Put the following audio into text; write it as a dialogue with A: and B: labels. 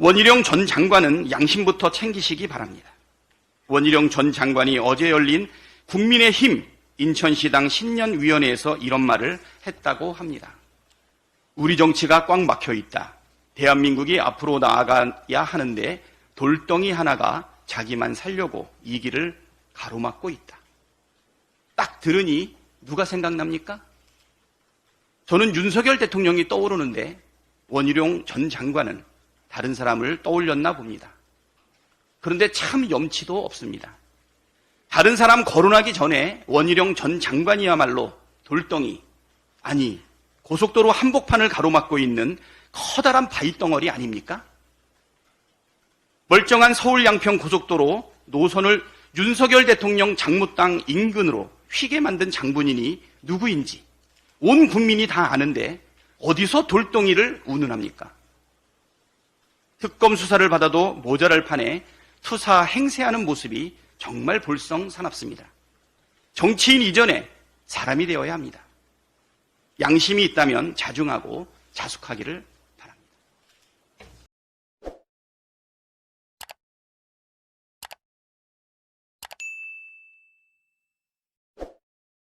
A: 원희룡 전 장관은 양심부터 챙기시기 바랍니다. 원희룡 전 장관이 어제 열린 국민의힘 인천시당 신년위원회에서 이런 말을 했다고 합니다. 우리 정치가 꽉 막혀 있다. 대한민국이 앞으로 나아가야 하는데 돌덩이 하나가 자기만 살려고 이 길을 가로막고 있다. 딱 들으니 누가 생각납니까? 저는 윤석열 대통령이 떠오르는데 원희룡 전 장관은 다른 사람을 떠올렸나 봅니다. 그런데 참 염치도 없습니다. 다른 사람 거론하기 전에 원희룡 전 장관이야말로 돌덩이, 아니, 고속도로 한복판을 가로막고 있는 커다란 바위덩어리 아닙니까? 멀쩡한 서울 양평 고속도로 노선을 윤석열 대통령 장무땅 인근으로 휘게 만든 장본인이 누구인지 온 국민이 다 아는데 어디서 돌덩이를 운운합니까? 특검 수사를 받아도 모자랄 판에 투사 행세하는 모습이 정말 볼썽사납습니다. 정치인 이전에 사람이 되어야 합니다. 양심이 있다면 자중하고 자숙하기를